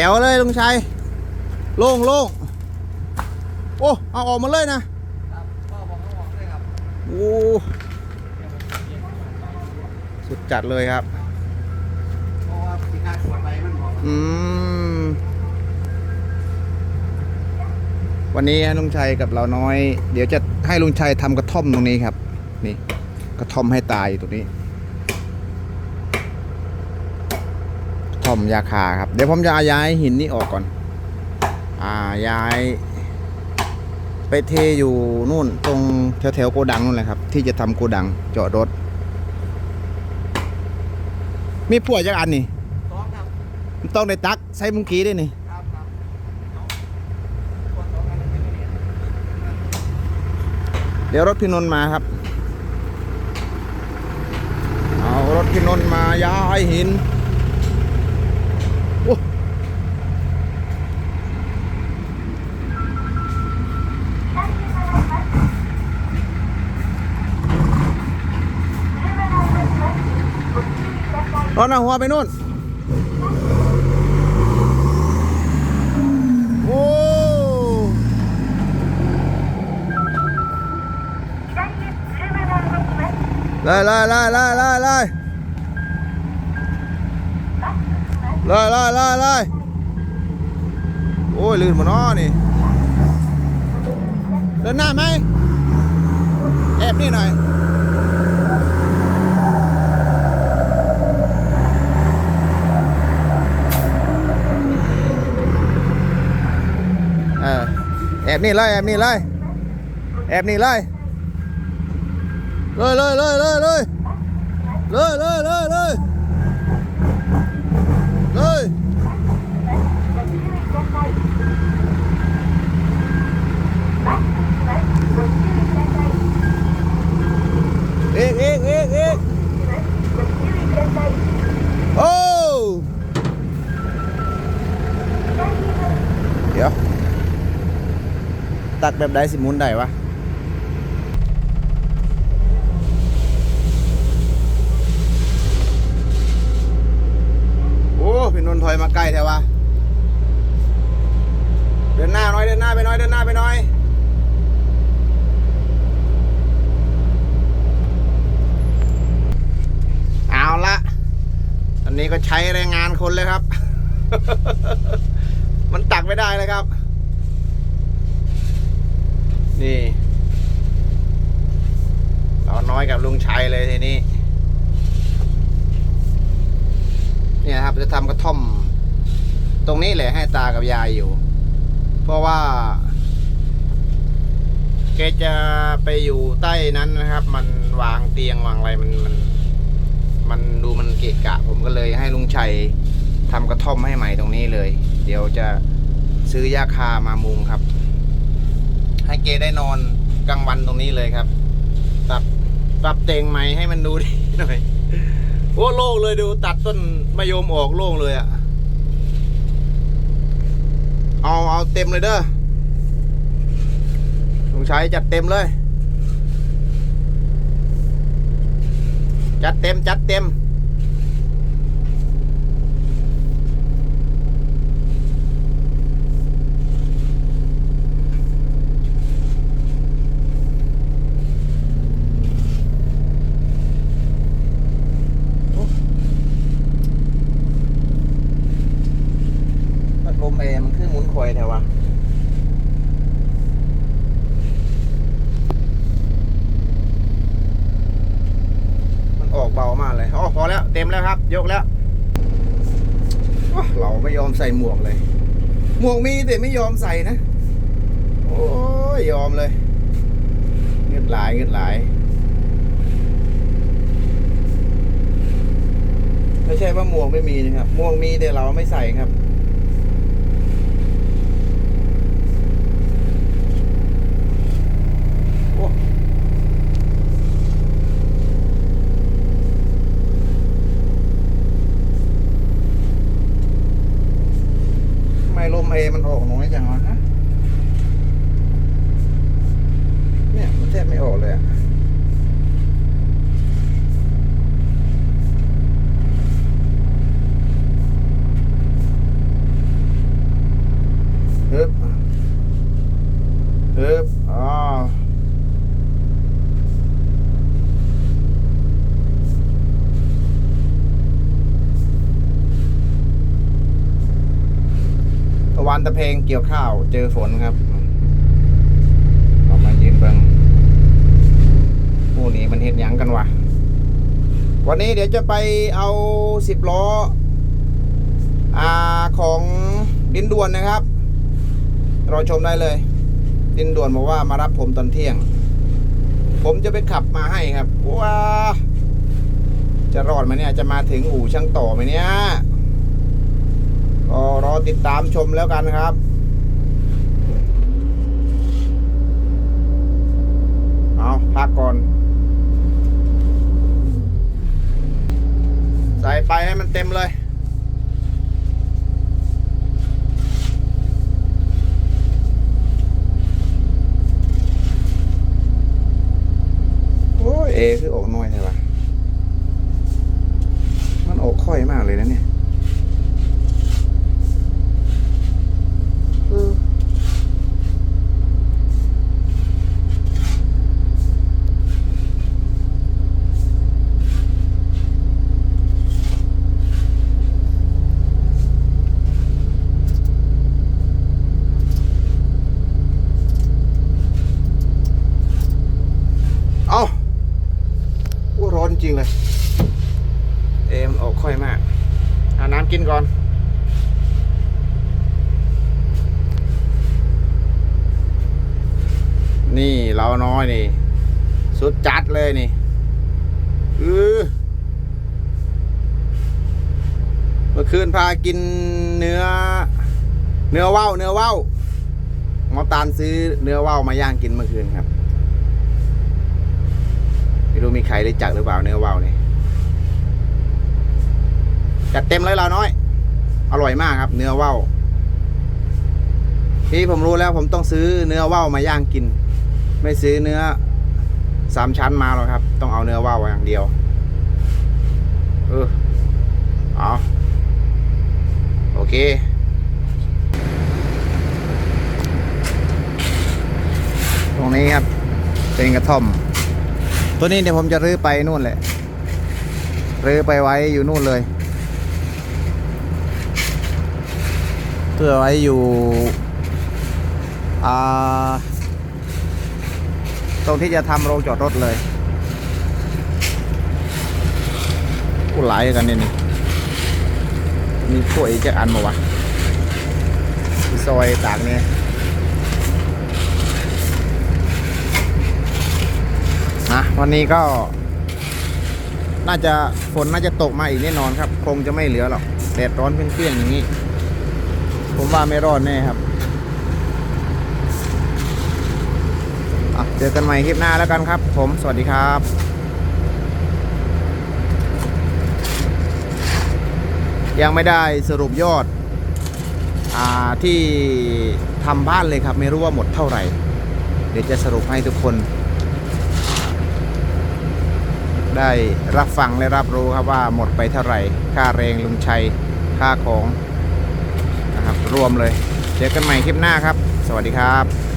จ๋วเลยลุงชัย โล่งโล่งโอ้ เอาออกมาเลยนะครับพ่อบอกเขาบอกด้วยครับโอ้ สุดจัดเลยครับเพราะว่าปีการขวดไปมันบอกอืม วันนี้ลุงชัยกับเราน้อย เดี๋ยวจะให้ลุงชัยทำกระท่อมตรงนี้ครับ นี่ กระท่อมให้ตายอยู่ตรงนี้ กระท่ อมยาคาครับ เดี๋ยวผมจะย้ายหินนี้ออกก่อน อ่าย้าย ไปเทอยู่นู่นตรงแถวแถวๆโกดังนู่นแหละครับ ที่จะทำโกดังจอดรถ มีพวกจักอันนี่สองครับมันต้องได้ตักใส่มุงกี้ด้วยนี่ครับครับเอาขวดสองอันนั้นไม่ได้เนี่ยเดี๋ยวรถพี่นนท์มาครับ เอารถพี่นนท์มาย้ายหิน รถหน้าหัวไปนู่น โอ้เลยเลยเลยเลยเลยเลยเลยเลยเลยเลยโอ้ยลื่นหมดน้อนี่ เดินหน้าไหมแอบนี่หน่อย เออแอ บนี่เลยแอบนี่เลยแอบนี่เลยเลยเลยเลยเลยเลยเลยเลยเลยเลย ตักแบบใดสิมุนได้วะโอ้พี่นนท์ถอยมาใกล้แถววะเดินหน้าน่อยเดินหน้าไปน่อยเดินหน้าไปน่อยเอาละอันนี้ก็ใช้แรงงานคนเลยครับ มันตักไม่ได้เลยครับ นี่เราน้อยกับลุงชัยเลยทีนี้ เนี่ยครับจะทำกระท่อม ตรงนี้แหละให้ตากับยายอยู่ เพราะว่าแกจะไปอยู่ใต้นั้นนะครับ มันวางเตียงวางอะไรมันมัน มันดูมันเกะกะ ผมก็เลยให้ลุงชัยทำกระท่อมให้ใหม่ตรงนี้เลย เดี๋ยวจะซื้อยาคามามุงครับ ให้เกได้นอนกลางวันตรงนี้เลยครับปรับปรับเตียงใหม่ให้มันดูดีหน่อยโอ้โล่งเลยดูตัดต้นมะยมออกโล่งเลยอะเอาเอาเต็มเลยเด้อลุงชัยจัดเต็มเลย จัดเต็มจัดเต็ม พัดลมแอร์มันคือหมุนคอยแถวะมันออก เบามากเลยอ๋อพอแล้วเต็มแล้วครับ ยกแล้วเราไม่ยอมใส่หมวกเลย หมวกมีแต่ไม่ยอมใส่นะ โอ้ยยอมเลยเงืดหลายเงืดหลาย ไม่ใช่ว่าหมวกไม่มีนะครับ หมวกมีแต่เราไม่ใส่ครับ โอ้ทำไเอมันออกน้อยจังวะฮะเนี่ยมันแทบไม่ออกเลยอะ วานตะเพงเกี่ยวข้าว เจอฝนครับเรามายืนเบิงผู้นี้มันเห็นยังกันวะวันนี้เดี๋ยวจะไปเอาสิบล้ออาของดินด่วนนะครับรอชมได้เลย ดินด่วนบอกว่ามารับผมตอนเที่ยง ผมจะไปขับมาให้ครับว้าจะรอดไหมเนี่ย จะมาถึงอู่ช่างต่อไหมเนี่ย ก็รอติดตามชมแล้วกันครับเอาพักก่อน ใส่ไปให้มันเต็มเลยโอ้ยเอคือออกน้อยใช่ปะมันออกค่อยมากเลยนะเนี่ย จริงเลย เอมออกค่อยมากหาน้ำกินก่อน นี่เราน้อยนี่ สุดจัดเลยนี่เออเมื่อคืนพากินเนื้อ เนื้อว่าวเนื้อว่าวหมอตาลซื้อเนื้อว่าวมาย่างกินเมื่อคืนครับ ไม่รู้มีใครได้จักหรือเปล่าเนื้อว่าวนี่จัดเต็มเลยเราน้อย อร่อยมากครับ เนื้อว่าวที่ผมรู้แล้วผมต้องซื้อเนื้อว่าวมาย่างกิน ไม่ซื้อเนื้อสามชั้นมาหรอกครับ ต้องเอาเนื้อว่าวอย่างเดียว เออเอาโอเคตรงนี้ครับ เป็นกระท่อม ตัวนี้เดี๋ยวผมจะรื้อไปนู่นแหละ รื้อไปไว้อยู่นู่นเลยเพื่อไว้อยู่ตรงที่จะทำโรงจอดรถเลยกูหลายกันนี่นี่มีพวกอีกจะอันมาวะมีซอยตากเนี่ย นะวันนี้ก็ น่าจะฝนน่าจะตกมาอีกแน่นอนครับ คงจะไม่เหลือหรอกแดดร้อนเปรี้ยงๆอย่างนี้ ผมว่าไม่รอดแน่ครับเจอกันใหม่คลิปหน้าแล้วกันครับ ผมสวัสดีครับยังไม่ได้สรุปยอดอที่ทำบ้านเลยครับ ไม่รู้ว่าหมดเท่าไหร่ เดี๋ยวจะสรุปให้ทุกคน ได้รับฟังและรับรู้ครับว่าหมดไปเท่าไหร่ ค่าแรงลุงชัย ค่าของนะครับรวมเลย เจอกันใหม่คลิปหน้าครับ สวัสดีครับ